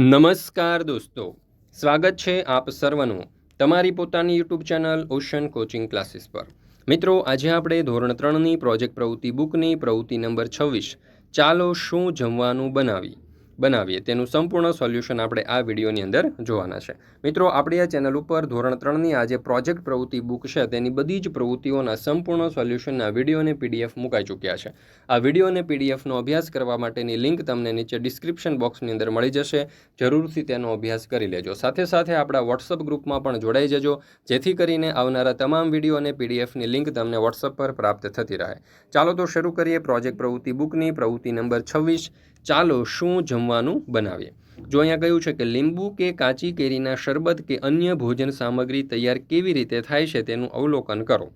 નમસ્કાર દોસ્તો. સ્વાગત છે આપ સર્વનું તમારી પોતાની YouTube channel ocean coaching classes પર. મિત્રો, આજે આપણે ધોરણ ત્રણની પ્રોજેક્ટ પ્રવૃત્તિ બુકની પ્રવૃત્તિ નંબર છવ્વીસ ચાલો શું જમવાનું બનાવી? બનાવીએ. તેનું સંપૂર્ણ સોલ્યુશન આપણે આ વિડીયોની અંદર જોવાના છે. મિત્રો, આપણી આ ચેનલ ઉપર ધોરણ ત્રણની આ જે પ્રોજેક્ટ પ્રવૃત્તિ બુક છે, તેની બધી જ પ્રવૃત્તિઓના સંપૂર્ણ સોલ્યુશનના વીડિયો અને પીડીએફ મુકાઈ ચૂક્યા છે. આ વીડિયો અને પીડીએફનો અભ્યાસ કરવા માટેની લિંક તમને નીચે ડિસ્ક્રિપ્શન બોક્સની અંદર મળી જશે. જરૂરથી તેનો અભ્યાસ કરી લેજો. સાથે સાથે આપણા વોટ્સઅપ ગ્રુપમાં પણ જોડાઈ જજો. જેથી કરીને આવનારા તમામ વીડિયો અને પીડીએફની લિંક તમને વોટ્સઅપ પર પ્રાપ્ત થતી રહે. ચાલો તો શરૂ કરીએ પ્રોજેક્ટ પ્રવૃત્તિ બુકની. પ્રવૃત્તિ નંબર છવ્વીસ. ચાલો શું જમવાનું બનાવીએ? જો અહીંયા કહ્યું છે કે લીંબુ કે કાચી કેરીના શરબત કે અન્ય ભોજન સામગ્રી તૈયાર કેવી રીતે થાય છે તેનું અવલોકન કરો.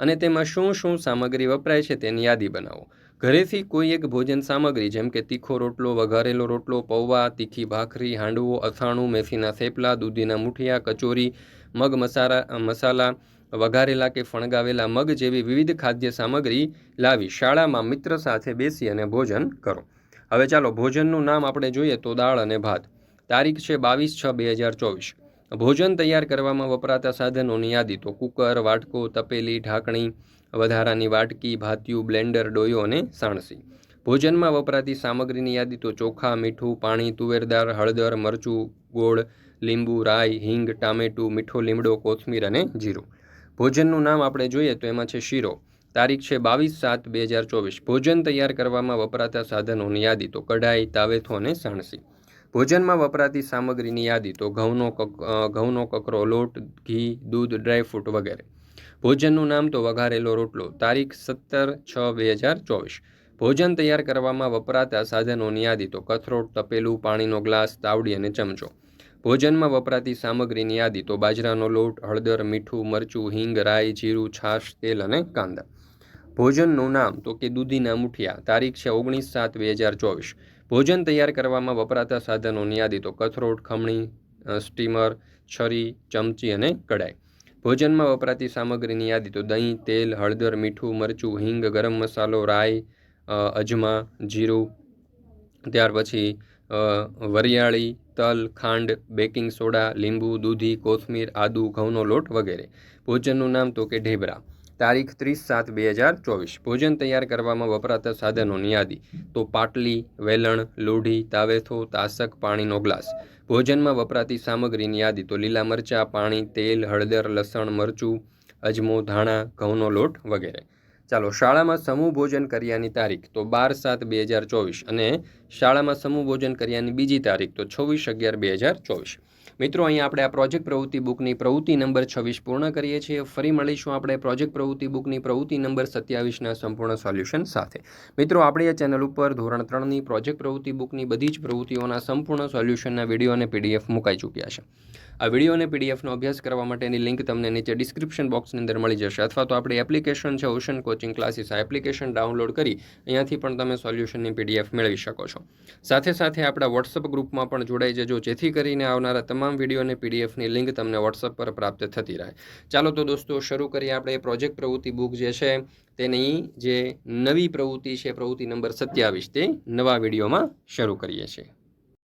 અને તેમાં શું શું સામગ્રી વપરાય છે તેની યાદી બનાવો. ઘરેથી કોઈ એક ભોજન સામગ્રી, જેમ કે તીખો રોટલો, વઘારેલો રોટલો, પૌવા, તીખી ભાખરી, હાંડવો, અથાણું, મેથીના થેપલા, દૂધીના મુઠિયા, કચોરી, મગ મસાલા મસાલા, વઘારેલા કે ફણગાવેલા મગ જેવી વિવિધ ખાદ્ય સામગ્રી લાવી શાળામાં મિત્ર સાથે બેસી અને ભોજન કરો. હવે ચાલો ભોજનનું નામ આપણે જોઈએ તો દાળ અને ભાત. તારીખ છે બાવીસ છ બે હજાર ચોવીસ. ભોજન તૈયાર કરવામાં વપરાતા સાધનોની યાદી તો કુકર, વાટકો, તપેલી, ઢાંકણી, વધારાની વાટકી, ભાતિયું, બ્લેન્ડર, ડોયો અને સાણસી. ભોજનમાં વપરાતી સામગ્રીની યાદી તો ચોખા, મીઠું, પાણી તુવેરદાર હળદર, મરચું, ગોળ, લીંબુ, રાઈ, હિંગ, ટામેટું, મીઠો લીમડો, કોથમીર અને જીરું. ભોજનનું નામ આપણે જોઈએ તો એમાં છે શીરો. તારીખ છે બાવીસ સાત બે હજાર ચોવીસ. ભોજન તૈયાર કરવામાં વપરાતા સાધનોની યાદી તો કઢાઈ, તાવેથો અને સાણસી. ભોજનમાં વપરાતી સામગ્રીની યાદી તો ઘઉંનો ઘઉંનો કકરો, લોટ, ઘી, દૂધ ડ્રાયફ્રૂટ વગેરે. ભોજનનું નામ તો વઘારેલો રોટલો. તારીખ સત્તર છ બે હજાર ચોવીસ. ભોજન તૈયાર કરવામાં વપરાતા સાધનોની યાદી તો કથરોટ, તપેલું, પાણીનો ગ્લાસ, તાવડી અને ચમચો. ભોજનમાં વપરાતી સામગ્રીની યાદી તો બાજરાનો લોટ, હળદર, મીઠું, મરચું, હિંગ, રાઈ, જીરું, છાશ, તેલ અને કાંદા. ભોજનનું નામ તો કે દૂધીના મુઠિયા, તારીખ છે ઓગણીસ સાત બે હજાર ચોવીસ. ભોજન તૈયાર કરવામાં વપરાતા સાધનોની યાદી તો કથરોટ, ખમણી સ્ટીમર, છરી, ચમચી અને કડાઈ ભોજનમાં વપરાતી સામગ્રીની યાદી તો દહીં, તેલ, હળદર, મીઠું, મરચું, હિંગ, ગરમ મસાલો, રાઈ અજમા, જીરું, ત્યાર પછી વરિયાળી, તલ, ખાંડ, બેકિંગ સોડા, લીંબુ, દૂધી, કોથમીર, આદુ, ઘઉંનો લોટ વગેરે. ભોજનનું નામ તો કે ઢેબરા. તારીખ ત્રીસ સાત બે હજાર ચોવીસ. ભોજન તૈયાર કરવામાં વપરાતા સાધનોની યાદી. તો પાટલી, વેલણ, લોઢી, તાવેથો, તાસક, પાણીનો ગ્લાસ. ભોજનમાં વપરાતી સામગ્રીની યાદી તો લીલા મરચાં, પાણી, તેલ, હળદર, લસણ, મરચું, અજમો, ધાણા, ઘઉંનો લોટ વગેરે. ચાલો, શાળામાં સમૂહ ભોજન કર્યાની તારીખ તો બાર સાત બે હજાર ચોવીસ અને શાળામાં સમૂહ ભોજન કર્યાની બીજી તારીખ તો છવ્વીસ અગિયાર બે હજાર ચોવીસ. મિત્રો, અહીંયા આપણે આ પ્રોજેક્ટ પ્રવૃત્તિ બુકની પ્રવૃત્તિ નંબર છવ્વીસ પૂર્ણ કરીએ છીએ. ફરી મળીશું આપણે પ્રોજેક્ટ પ્રવૃત્તિ બુકની પ્રવૃત્તિ નંબર સત્યાવીસના સંપૂર્ણ સોલ્યુશન સાથે. મિત્રો, આપણી આ ચેનલ ઉપર ધોરણ ત્રણની પ્રોજેક્ટ પ્રવૃત્તિ બુકની બધી જ પ્રવૃત્તિઓના સંપૂર્ણ સોલ્યુશનના વીડિયો અને પીડીએફ મુકાઈ ચૂક્યા છે. આ વીડિયો અને પીડીએફનો અભ્યાસ કરવા માટેની લિંક તમને નીચે ડિસ્ક્રિપ્શન બોક્સની અંદર મળી જશે. અથવા તો આપણી એપ્લિકેશન છે ઓશન કોચિંગ ક્લાસીસ, આ એપ્લિકેશન ડાઉનલોડ કરી અહીંયાથી પણ તમે સોલ્યુશનની પીડીએફ મેળવી શકો છો. સાથે સાથે આપણા વોટ્સઅપ ગ્રુપમાં પણ જોડાઈ જજો, જેથી કરીને આવનારા તમામ વીડિયો અને પીડીએફની લિંક તમને વોટ્સઅપ પર પ્રાપ્ત થતી રહે. ચાલો તો દોસ્તો, શરૂ કરીએ આપણે પ્રોજેક્ટ પ્રવૃત્તિ બુક જે છે, તેની જે નવી પ્રવૃત્તિ છે, પ્રવૃત્તિ નંબર સત્યાવીસ તે નવા વિડીયોમાં શરૂ કરીએ છીએ.